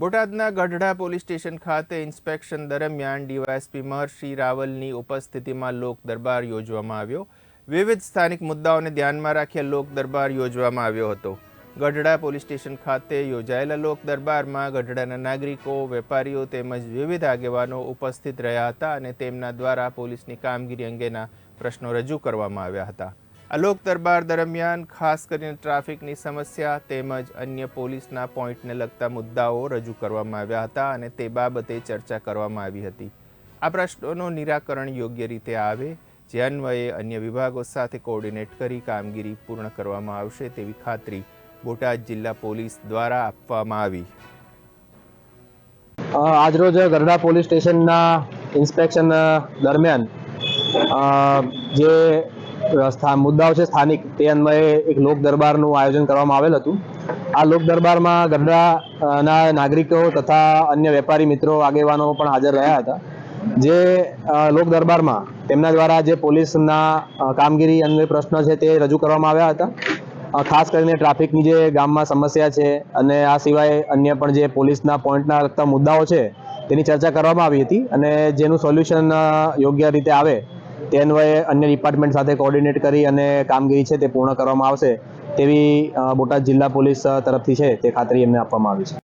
બોટાદના Gadhada police station ખાતે inspection દરમિયાન ડીવાયએસપી મહર્ષિ રાવલની ઉપસ્થિતિમાં લોક દરબાર યોજવામાં આવ્યો. વિવિધ સ્થાનિક મુદ્દાઓને ધ્યાનમાં રાખી લોક દરબાર યોજવામાં આવ્યો હતો. ગઢડા પોલીસ સ્ટેશન ખાતે યોજાયેલા લોક દરબારમાં ગઢડાના નાગરિકો, વેપારીઓ તેમજ વિવિધ આગેવાનો ઉપસ્થિત રહ્યા હતા અને તેમના દ્વારા પોલીસની કામગીરી અંગેના પ્રશ્નો રજૂ કરવામાં આવ્યા હતા. આ લોક દરબાર દરમિયાન ખાસ કરીને ટ્રાફિકની સમસ્યા તેમજ અન્ય પોલીસના પોઈન્ટને લગતા મુદ્દાઓ રજૂ કરવામાં આવ્યા હતા અને તે બાબતે ચર્ચા કરવામાં આવી હતી. આ પ્રશ્નોનું નિરાકરણ યોગ્ય રીતે આવે, જે અન્વયે અન્ય વિભાગો સાથે કોઓર્ડિનેટ કરી કામગીરી પૂર્ણ કરવામાં આવશે તેવી ખાતરી બોટાદ જિલ્લા પોલીસ દ્વારા આપવામાં આવી. આજરોજ ગરડા પોલીસ સ્ટેશનના ઇન્સ્પેક્શન દરમિયાન જે મુદ્દાઓ છે સ્થાનિક. તે અન્વયે એક લોક દરબારનું આયોજન કરવામાં આવેલ હતું. આ લોક દરબારમાં ગઢડાના નાગરિકો તથા અન્ય વેપારી મિત્રો, આગેવાનો પણ હાજર રહ્યા હતા. જે લોક દરબારમાં તેમના દ્વારા જે પોલીસના કામગીરી અંગે પ્રશ્નો છે તે રજૂ કરવામાં આવ્યા હતા. ખાસ કરીને ટ્રાફિકની જે ગામમાં સમસ્યા છે અને આ સિવાય અન્ય પણ જે પોલીસના પોઈન્ટના લગતા મુદ્દાઓ છે તેની ચર્ચા કરવામાં આવી હતી અને જેનું સોલ્યુશન યોગ્ય રીતે આવે તે અન્વયે અન્ય ડિપાર્ટમેન્ટ સાથે કોઓર્ડિનેટ કરી અને કામગીરી છે તે પૂર્ણ કરવામાં આવશે તેવી બોટાદ જિલ્લા પોલીસ તરફથી છે તે ખાતરી એમને આપવામાં આવી છે.